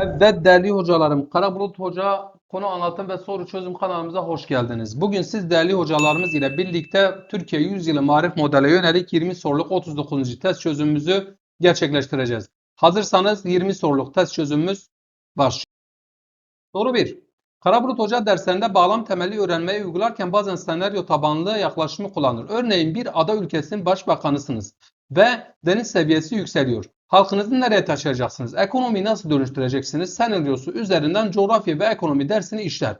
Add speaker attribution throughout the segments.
Speaker 1: Evet değerli hocalarım, Karabulut Hoca konu anlatım ve soru çözüm kanalımıza hoş geldiniz. Bugün siz değerli hocalarımız ile birlikte Türkiye Yüzyılı Marif Modele yönelik 20 soruluk 39. test çözümümüzü gerçekleştireceğiz. Hazırsanız 20 soruluk test çözümümüz başlıyor. Soru 1. Karabulut Hoca derslerinde bağlam temelli öğrenmeyi uygularken bazen senaryo tabanlı yaklaşımı kullanır. Örneğin bir ada ülkesinin başbakanısınız ve deniz seviyesi yükseliyor. Halkınızı nereye taşıyacaksınız? Ekonomiyi nasıl dönüştüreceksiniz? Senaryosu üzerinden coğrafya ve ekonomi dersini işler.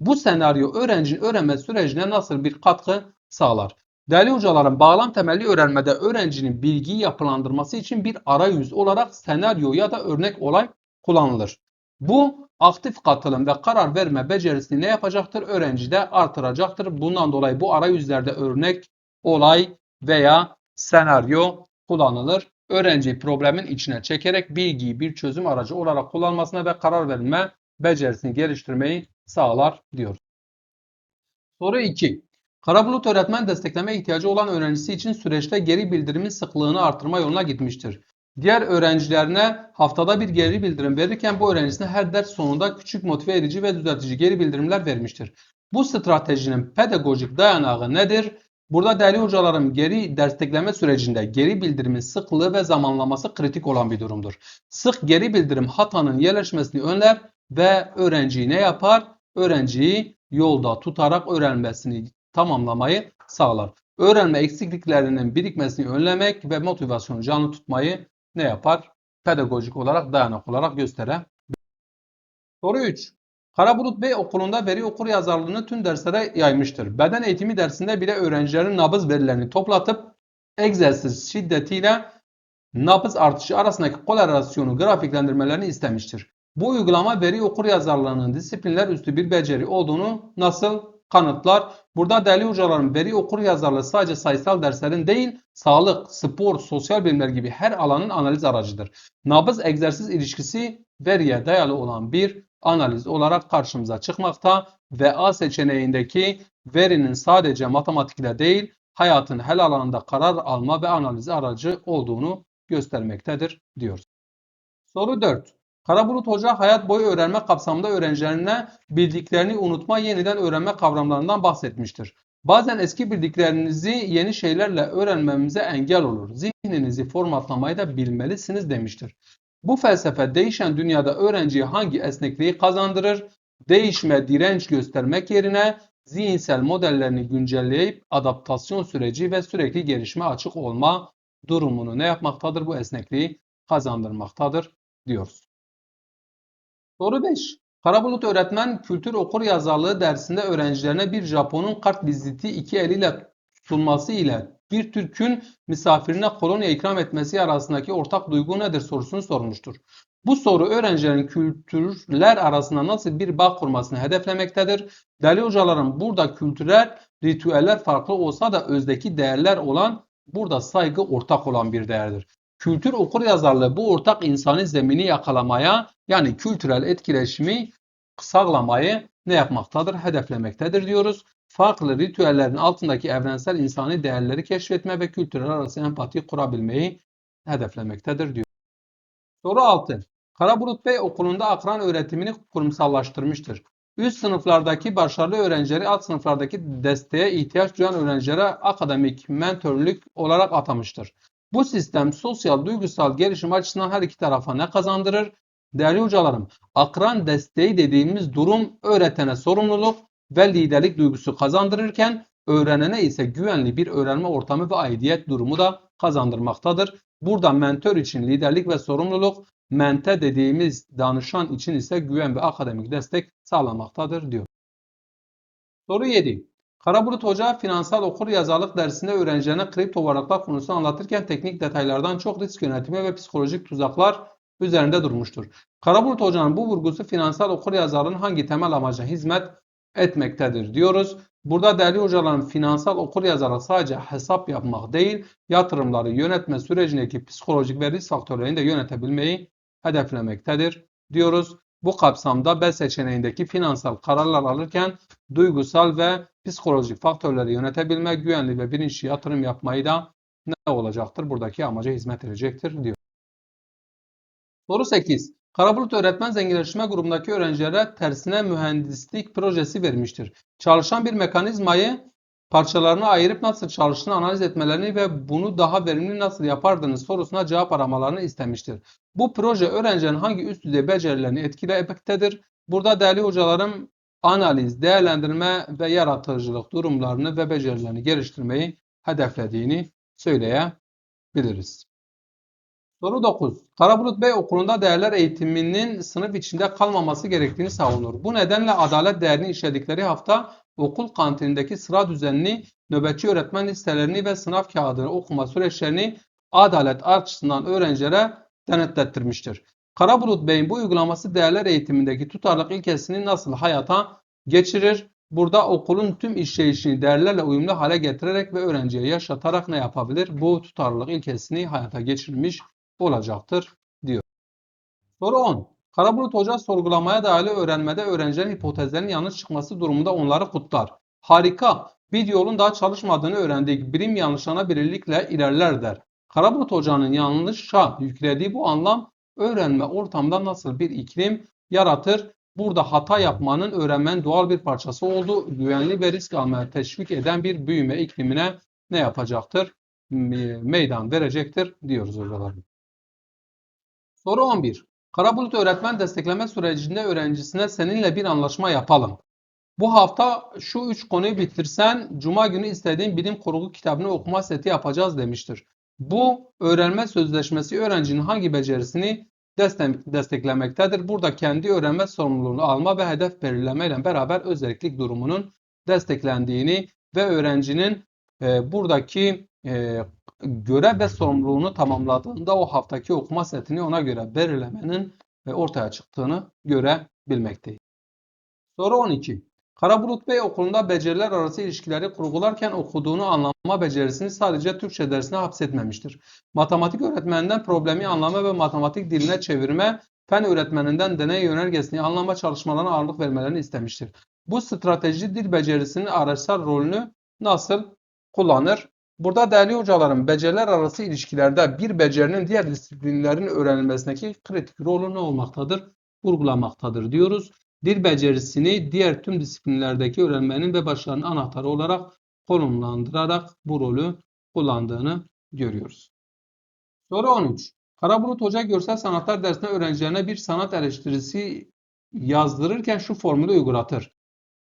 Speaker 1: Bu senaryo öğrencinin öğrenme sürecine nasıl bir katkı sağlar? Değerli hocalarım, bağlam temelli öğrenmede öğrencinin bilgiyi yapılandırması için bir arayüz olarak senaryo ya da örnek olay kullanılır. Bu aktif katılım ve karar verme becerisini ne yapacaktır? Öğrencide artıracaktır. Bundan dolayı bu arayüzlerde örnek, olay veya senaryo kullanılır. Öğrenciyi problemin içine çekerek bilgiyi bir çözüm aracı olarak kullanmasına ve karar verme becerisini geliştirmeyi sağlar diyoruz. Soru 2. Karabulut öğretmen destekleme ihtiyacı olan öğrencisi için süreçte geri bildirimin sıklığını artırma yoluna gitmiştir. Diğer öğrencilerine haftada bir geri bildirim verirken bu öğrencisine her ders sonunda küçük motive edici ve düzeltici geri bildirimler vermiştir. Bu stratejinin pedagojik dayanağı nedir? Burada değerli hocalarım geri destekleme sürecinde geri bildirimin sıklığı ve zamanlaması kritik olan bir durumdur. Sık geri bildirim hatanın yerleşmesini önler ve öğrenciyi ne yapar? Öğrenciyi yolda tutarak öğrenmesini tamamlamayı sağlar. Öğrenme eksikliklerinin birikmesini önlemek ve motivasyonu canlı tutmayı ne yapar? Pedagojik olarak dayanak olarak gösterebilir. Soru 3. Karabulut Bey okulunda veri okur yazarlığını tüm derslere yaymıştır. Beden eğitimi dersinde bile öğrencilerin nabız verilerini toplatıp egzersiz şiddetiyle nabız artışı arasındaki korelasyonu grafiklendirmelerini istemiştir. Bu uygulama veri okur yazarlığının disiplinler üstü bir beceri olduğunu nasıl kanıtlar? Burada değerli hocalarım veri okur yazarlığı sadece sayısal derslerin değil, sağlık, spor, sosyal bilimler gibi her alanın analiz aracıdır. Nabız egzersiz ilişkisi veriye dayalı olan bir analiz olarak karşımıza çıkmakta ve A seçeneğindeki verinin sadece matematikle değil, hayatın her alanında karar alma ve analiz aracı olduğunu göstermektedir diyoruz. Soru 4. Karabulut Hoca hayat boyu öğrenme kapsamında öğrencilerine bildiklerini unutma, yeniden öğrenme kavramlarından bahsetmiştir. Bazen eski bildiklerinizi yeni şeylerle öğrenmemize engel olur. Zihninizi formatlamayı da bilmelisiniz demiştir. Bu felsefe değişen dünyada öğrenciye hangi esnekliği kazandırır? Değişme, direnç göstermek yerine zihinsel modellerini güncelleyip adaptasyon süreci ve sürekli gelişme açık olma durumunu ne yapmaktadır? Bu esnekliği kazandırmaktadır diyoruz. Soru 5. Karabulut öğretmen kültür okur yazarlığı dersinde öğrencilerine bir Japon'un kart viziti iki eliyle sunması ile bir Türk'ün misafirine kolonya ikram etmesi arasındaki ortak duygu nedir sorusunu sormuştur. Bu soru öğrencilerin kültürler arasında nasıl bir bağ kurmasını hedeflemektedir. Değerli hocalarım burada kültürel ritüeller farklı olsa da özdeki değerler olan burada saygı ortak olan bir değerdir. Kültür okur yazarlığı bu ortak insani zemini yakalamaya yani kültürel etkileşimi sağlamayı ne yapmaktadır? Hedeflemektedir diyoruz. Farklı ritüellerin altındaki evrensel insani değerleri keşfetme ve kültürler arası empati kurabilmeyi hedeflemektedir diyor. Soru 6. Karabulut Bey okulunda akran öğretimini kurumsallaştırmıştır. Üst sınıflardaki başarılı öğrencileri alt sınıflardaki desteğe ihtiyaç duyan öğrencilere akademik mentörlük olarak atamıştır. Bu sistem sosyal duygusal gelişim açısından her iki tarafa ne kazandırır? Değerli hocalarım, akran desteği dediğimiz durum öğretene sorumluluk ve liderlik duygusu kazandırırken öğrenene ise güvenli bir öğrenme ortamı ve aidiyet durumu da kazandırmaktadır. Burada mentör için liderlik ve sorumluluk, mente dediğimiz danışan için ise güven ve akademik destek sağlamaktadır diyor. Soru 7. Karabulut Hoca finansal okur yazarlık dersinde öğrencilerine kripto varlıklar konusunu anlatırken teknik detaylardan çok risk yönetimi ve psikolojik tuzaklar üzerinde durmuştur. Karabulut Hoca'nın bu vurgusu finansal okur yazarlığın hangi temel amaca hizmet etmektedir diyoruz. Burada değerli hocaların finansal okur yazarlık sadece hesap yapmak değil, yatırımları yönetme sürecindeki psikolojik ve risk faktörlerini de yönetebilmeyi hedeflemektedir diyoruz. Bu kapsamda B seçeneğindeki finansal kararlar alırken duygusal ve psikolojik faktörleri yönetebilme, güvenli ve bilinçli yatırım yapmayı da ne olacaktır? Buradaki amaca hizmet edecektir diyor. Soru 8. Karabulut Öğretmen Zenginleştirme grubundaki öğrencilere tersine mühendislik projesi vermiştir. Çalışan bir mekanizmayı parçalarına ayırıp nasıl çalıştığını analiz etmelerini ve bunu daha verimli nasıl yapardınız sorusuna cevap aramalarını istemiştir. Bu proje öğrencilerin hangi üst düzey becerilerini etkilemektedir? Burada değerli hocalarım analiz, değerlendirme ve yaratıcılık durumlarını ve becerilerini geliştirmeyi hedeflediğini söyleyebiliriz. Soru 9. Karabulut Bey okulunda değerler eğitiminin sınıf içinde kalmaması gerektiğini savunur. Bu nedenle adalet değerini işledikleri hafta okul kantinindeki sıra düzenini, nöbetçi öğretmen listelerini ve sınav kağıdını okuma süreçlerini adalet açısından öğrencilere denetlettirmiştir. Karabulut Bey'in bu uygulaması değerler eğitimindeki tutarlılık ilkesini nasıl hayata geçirir? Burada okulun tüm işleyişini değerlerle uyumlu hale getirerek ve öğrenciye yaşatarak ne yapabilir? Bu tutarlılık ilkesini hayata geçirmiş olacaktır diyor. Soru 10. Karabulut Hoca sorgulamaya dayalı öğrenmede öğrencilerin hipotezlerinin yanlış çıkması durumunda onları kutlar. Harika! Bir yolun daha çalışmadığını öğrendik. Birim yanlışlarına birlikte ilerler der. Karabulut Hoca'nın yanlışa yüklediği bu anlam öğrenme ortamda nasıl bir iklim yaratır? Burada hata yapmanın öğrenmenin doğal bir parçası olduğu güvenli ve risk almaya teşvik eden bir büyüme iklimine ne yapacaktır? Me- Meydan verecektir diyoruz hocalarım. Soru 11. Karabulut öğretmen destekleme sürecinde öğrencisine seninle bir anlaşma yapalım. Bu hafta şu üç konuyu bitirsen Cuma günü istediğin bilim kurgu kitabını okuma seti yapacağız demiştir. Bu öğrenme sözleşmesi öğrencinin hangi becerisini destek- desteklemektedir? Burada kendi öğrenme sorumluluğunu alma ve hedef belirlemeyle beraber özellik durumunun desteklendiğini ve öğrencinin e, buradaki e, görev ve sorumluluğunu tamamladığında o haftaki okuma setini ona göre belirlemenin e, ortaya çıktığını görebilmekteyiz. Soru 12. Karabulut Bey okulunda beceriler arası ilişkileri kurgularken okuduğunu anlama becerisini sadece Türkçe dersine hapsetmemiştir. Matematik öğretmeninden problemi anlama ve matematik diline çevirme, fen öğretmeninden deney yönergesini anlama çalışmalarına ağırlık vermelerini istemiştir. Bu strateji dil becerisinin araçsal rolünü nasıl kullanır? Burada değerli hocalarım beceriler arası ilişkilerde bir becerinin diğer disiplinlerin öğrenilmesindeki kritik rolü ne olmaktadır? Vurgulamaktadır diyoruz. Dil becerisini diğer tüm disiplinlerdeki öğrenmenin ve başarının anahtarı olarak konumlandırarak bu rolü kullandığını görüyoruz. Soru 13. Karabulut Hoca görsel sanatlar dersinde öğrencilerine bir sanat eleştirisi yazdırırken şu formülü uygulatır.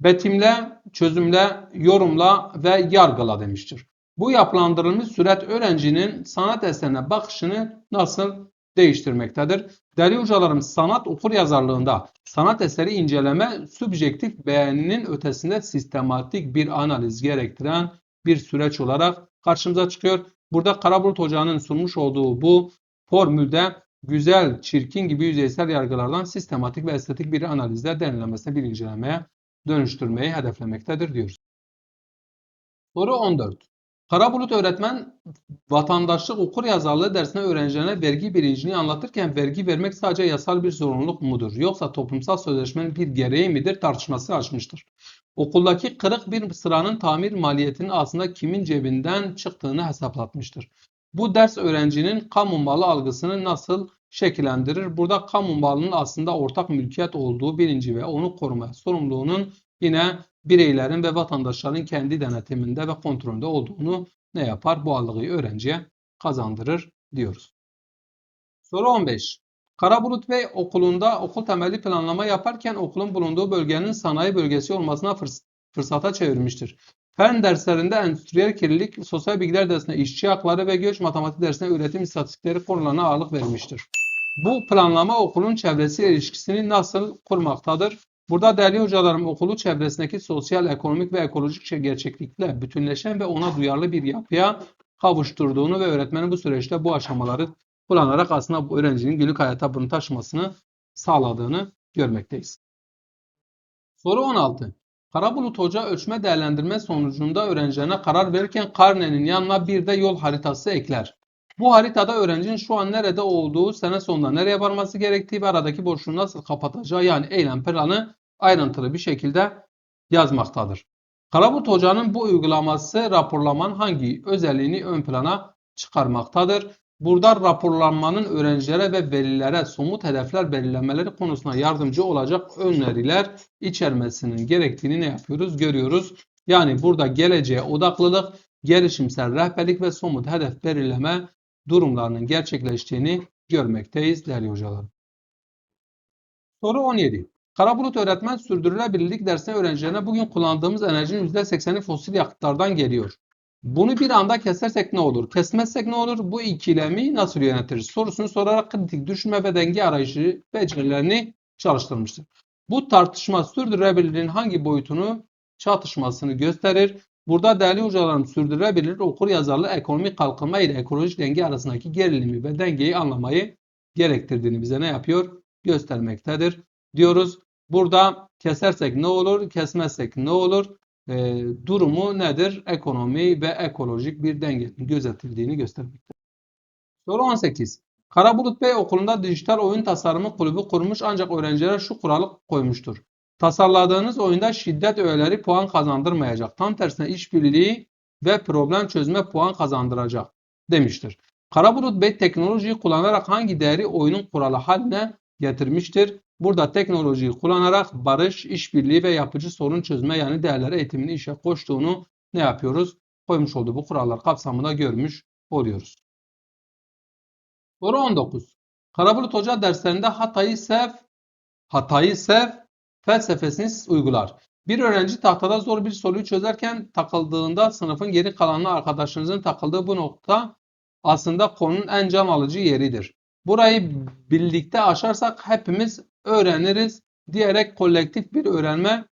Speaker 1: Betimle, çözümle, yorumla ve yargıla demiştir. Bu yapılandırılmış süreç öğrencinin sanat eserine bakışını nasıl değiştirmektedir? Değerli hocalarım sanat okur yazarlığında sanat eseri inceleme subjektif beğeninin ötesinde sistematik bir analiz gerektiren bir süreç olarak karşımıza çıkıyor. Burada Karabulut Hoca'nın sunmuş olduğu bu formülde güzel, çirkin gibi yüzeysel yargılardan sistematik ve estetik bir analizle denilemesine bir incelemeye dönüştürmeyi hedeflemektedir diyoruz. Soru 14. Karabulut öğretmen vatandaşlık okur yazarlığı dersine öğrencilerine vergi bilincini anlatırken vergi vermek sadece yasal bir zorunluluk mudur? Yoksa toplumsal sözleşmenin bir gereği midir tartışması açmıştır. Okuldaki kırık bir sıranın tamir maliyetinin aslında kimin cebinden çıktığını hesaplatmıştır. Bu ders öğrencinin kamu malı algısını nasıl şekillendirir? Burada kamu malının aslında ortak mülkiyet olduğu bilinci ve onu koruma sorumluluğunun yine bireylerin ve vatandaşların kendi denetiminde ve kontrolünde olduğunu ne yapar? Bu algıyı öğrenciye kazandırır diyoruz. Soru 15. Karabulut Bey okulunda okul temelli planlama yaparken okulun bulunduğu bölgenin sanayi bölgesi olmasına fırs- fırsata çevirmiştir. Fen derslerinde endüstriyel kirlilik, sosyal bilgiler dersine işçi hakları ve göç matematik dersine üretim istatistikleri konularına ağırlık vermiştir. Bu planlama okulun çevresiyle ilişkisini nasıl kurmaktadır? Burada değerli hocalarım okulu çevresindeki sosyal, ekonomik ve ekolojik şey- gerçeklikle bütünleşen ve ona duyarlı bir yapıya kavuşturduğunu ve öğretmenin bu süreçte bu aşamaları kullanarak aslında öğrencinin günlük hayata bunu taşımasını sağladığını görmekteyiz. Soru 16. Karabulut Hoca ölçme değerlendirme sonucunda öğrencilerine karar verirken karnenin yanına bir de yol haritası ekler. Bu haritada öğrencinin şu an nerede olduğu, sene sonunda nereye varması gerektiği ve aradaki boşluğu nasıl kapatacağı yani eylem planı ayrıntılı bir şekilde yazmaktadır. Karabulut Hoca'nın bu uygulaması raporlamanın hangi özelliğini ön plana çıkarmaktadır? Burada raporlanmanın öğrencilere ve velilere somut hedefler belirlemeleri konusunda yardımcı olacak öneriler içermesinin gerektiğini ne yapıyoruz? Görüyoruz. Yani burada geleceğe odaklılık, gelişimsel rehberlik ve somut hedef belirleme durumlarının gerçekleştiğini görmekteyiz değerli hocalar. Soru 17. Karabulut öğretmen sürdürülebilirlik dersine öğrencilerine bugün kullandığımız enerjinin %80'i fosil yakıtlardan geliyor. Bunu bir anda kesersek ne olur? Kesmezsek ne olur? Bu ikilemi nasıl yönetiriz? Sorusunu sorarak kritik düşünme ve denge arayışı becerilerini çalıştırmıştır. Bu tartışma sürdürülebilirliğin hangi boyutunu çatışmasını gösterir. Burada değerli hocalarım sürdürülebilir okur yazarlı ekonomik kalkınma ile ekolojik denge arasındaki gerilimi ve dengeyi anlamayı gerektirdiğini bize ne yapıyor? Göstermektedir diyoruz. Burada kesersek ne olur? Kesmezsek ne olur? Ee, durumu nedir? Ekonomi ve ekolojik bir dengenin gözetildiğini göstermektedir. Soru 18. Karabulut Bey okulunda dijital oyun tasarımı kulübü kurmuş ancak öğrencilere şu kuralı koymuştur. Tasarladığınız oyunda şiddet öğeleri puan kazandırmayacak. Tam tersine işbirliği ve problem çözme puan kazandıracak demiştir. Karabulut Bey teknolojiyi kullanarak hangi değeri oyunun kuralı haline getirmiştir? Burada teknolojiyi kullanarak barış, işbirliği ve yapıcı sorun çözme yani değerler eğitimini işe koştuğunu ne yapıyoruz? Koymuş olduğu bu kurallar kapsamında görmüş oluyoruz. Soru 19. Karabulut Hoca derslerinde hatayı sev, hatayı sev felsefesini uygular. Bir öğrenci tahtada zor bir soruyu çözerken takıldığında sınıfın geri kalanına arkadaşınızın takıldığı bu nokta aslında konunun en can alıcı yeridir. Burayı birlikte aşarsak hepimiz öğreniriz diyerek kolektif bir öğrenme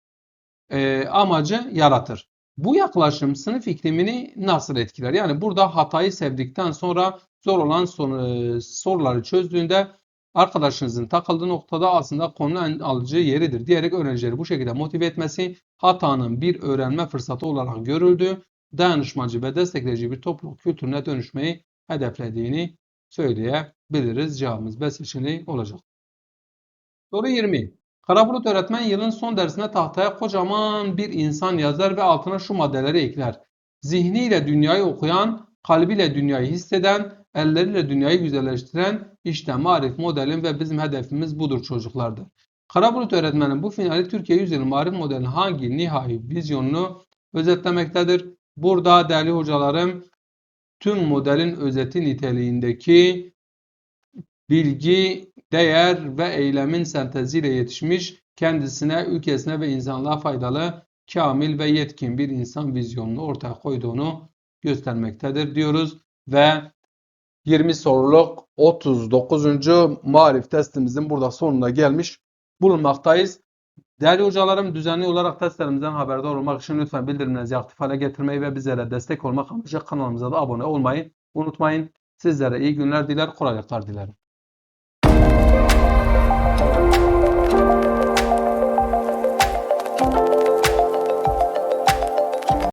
Speaker 1: e, amacı yaratır. Bu yaklaşım sınıf iklimini nasıl etkiler? Yani burada hatayı sevdikten sonra zor olan sor- e, soruları çözdüğünde arkadaşınızın takıldığı noktada aslında konunun en alıcı yeridir diyerek öğrencileri bu şekilde motive etmesi hatanın bir öğrenme fırsatı olarak görüldüğü, dayanışmacı ve destekleyici bir topluluk kültürüne dönüşmeyi hedeflediğini söyleyebiliriz. Cevabımız B seçeneği olacak. Soru 20. Karabulut öğretmen yılın son dersinde tahtaya kocaman bir insan yazar ve altına şu maddeleri ekler. Zihniyle dünyayı okuyan, kalbiyle dünyayı hisseden, elleriyle dünyayı güzelleştiren işte marif modelim ve bizim hedefimiz budur çocuklardır. Karabulut öğretmenin bu finali Türkiye Yüzyılı Marif Modeli'nin hangi nihai vizyonunu özetlemektedir? Burada değerli hocalarım tüm modelin özeti niteliğindeki bilgi, değer ve eylemin senteziyle yetişmiş, kendisine, ülkesine ve insanlığa faydalı, kamil ve yetkin bir insan vizyonunu ortaya koyduğunu göstermektedir diyoruz ve 20 soruluk 39. marif testimizin burada sonuna gelmiş bulunmaktayız. Değerli hocalarım düzenli olarak testlerimizden haberdar olmak için lütfen bildirimlerinizi aktif hale getirmeyi ve bizlere destek olmak amacıyla kanalımıza da abone olmayı unutmayın. Sizlere iyi günler diler, kolaylıklar dilerim.